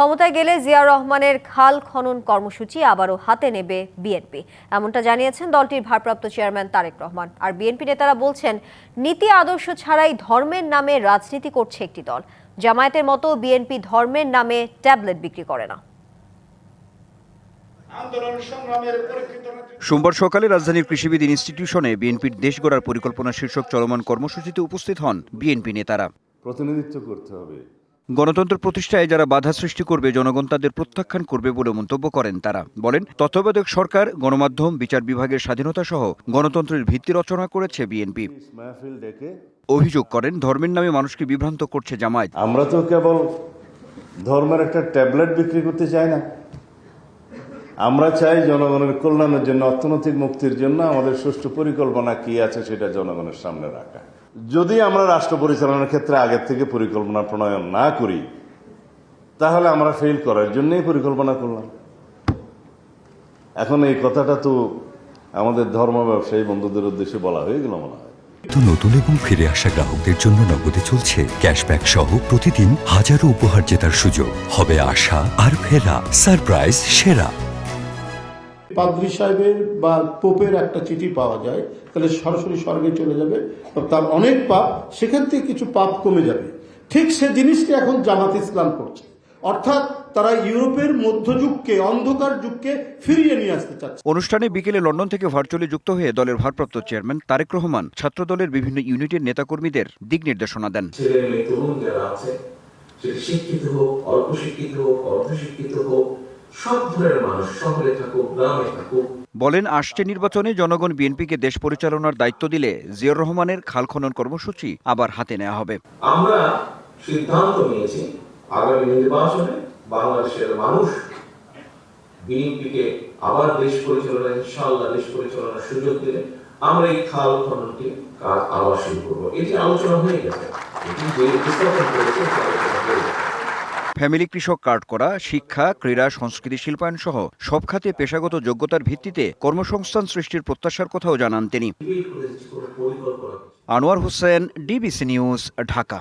ক্ষমতায় গেলে জিয়া রহমানের খাল খনন কর্মসূচি আবারও হাতে নেবে বিএনপি। এমনটা জানিয়েছেন দলটির ভারপ্রাপ্ত চেয়ারম্যান তারেক রহমান। আর বিএনপি নেতারা বলছেন নীতি আদর্শ ছাড়াই ধর্মের নামে রাজনীতি করছে একটি দল। জামায়াতের মতো বিএনপি ধর্মের নামে ট্যাবলেট বিক্রি করে না। আন্দোলন সংগ্রামের পরীক্ষিত সোমবার সকালে রাজধানীর কৃষিবিদ ইনস্টিটিউশনে বিএনপির দেশ গড়ার পরিকল্পনা শীর্ষক চলমান কর্মসূচিতে উপস্থিত হন বিএনপি নেতারা। প্রতিনিধিত্ব করতে হবে। গণতন্ত্র প্রতিষ্ঠায় যারা বাধা সৃষ্টি করবে, জনগণ তাদের প্রত্যাখ্যান করবে বলে মন্তব্য করেন তারা। বলেন, তত্ত্বাবধায়ক সরকার, গণমাধ্যম, বিচার বিভাগের স্বাধীনতা সহ গণতন্ত্রের ভিত্তি রচনা করেছে বিএনপি। অভিযোগ করেন, ধর্মের নামে মানুষকে বিভ্রান্ত করছে জামায়াত। আমরা তো কেবল ধর্মের একটা ট্যাবলেট বিক্রি করতে চাই না। আমরা চাই জনগণের কল্যাণের জন্য, অর্থনৈতিক মুক্তির জন্য আমাদের সুষ্ঠু পরিকল্পনা কি আছে সেটা জনগণের সামনে রাখা। যদি আমরা রাষ্ট্র পরিচালনার ক্ষেত্রে আগের থেকে পরিকল্পনা প্রণয়ন না করি, তাহলে আমরা ফেল করার জন্যই পরিকল্পনা করলাম। এখন এই কথাটা তো আমাদের ধর্ম ব্যবসায়ী বন্ধুদের উদ্দেশ্যে বলা হয়ে গেল মনে হয়। নতুন এবং ফিরে আসা গ্রাহকদের জন্য নগদে চলছে ক্যাশব্যাক সহ প্রতিদিন হাজারো উপহার জেতার সুযোগ। হবে আশা আর ফেরা সারপ্রাইজ সেরা। পাদ্রী সাহেবের বা পোপের একটা চিঠি পাওয়া যায় তাহলে সরাসরি স্বর্গে চলে যাবে তার অনেক পাপ সেখান থেকে কিছু পাপ কমে যাবে। ঠিক সে জিনিসটি এখন জামাত ইসলাম করছে। অর্থাৎ তারা ইউরোপের মধ্যযুগকে অন্ধকার যুগকে ফিরিয়ে নিয়ে আসতে চাচ্ছে। অনুষ্ঠানে বিকেলে লন্ডন থেকে ভার্চুয়ালি যুক্ত হয়ে দলের ভারপ্রাপ্ত চেয়ারম্যান তারেক রহমান ছাত্রদলের বিভিন্ন ইউনিটের নেতাকর্মীদের দিক নির্দেশনা দেন। ছেলে মেয়ে তরুণ যারা আছে শিক্ষিত হোক অল্প শিক্ষিত হোক অর্ধ শিক্ষিত হোক সব ধরনের মানুষ শহরে থাকুক গ্রামে থাকুক। বলেন আসছে নির্বাচনে জনগণ বিএনপিকে দেশ পরিচালনার দায়িত্ব দিলে জিয়র রহমানের খাল খনন কর্মসূচি আবার হাতে নেওয়া হবে। আমরা সিদ্ধান্ত নিয়েছি আগামী নির্বাচনে বাংলাদেশের মানুষ বিএনপিকে আবার দেশ পরিচালনা ইনশাআল্লাহ দেশ পরিচালনার সুযোগ দিলে আমরা এই খাল খননটি কাজ আবার শুরু করব? এটি আলোচনা হয়ে গেছে। এটি যে উপস্থাপন করেছে আলোচনা হয়ে গেছে। ফ্যামিলি কৃষক কার্ড করা, শিক্ষা, ক্রীড়া, সংস্কৃতি, শিল্পায়ন সহ সব খাতে পেশাগত যোগ্যতার ভিত্তিতে কর্মসংস্থান সৃষ্টির প্রত্যাশার কথাও জানান তিনি। Anwar Hossain, DBC news, Dhaka.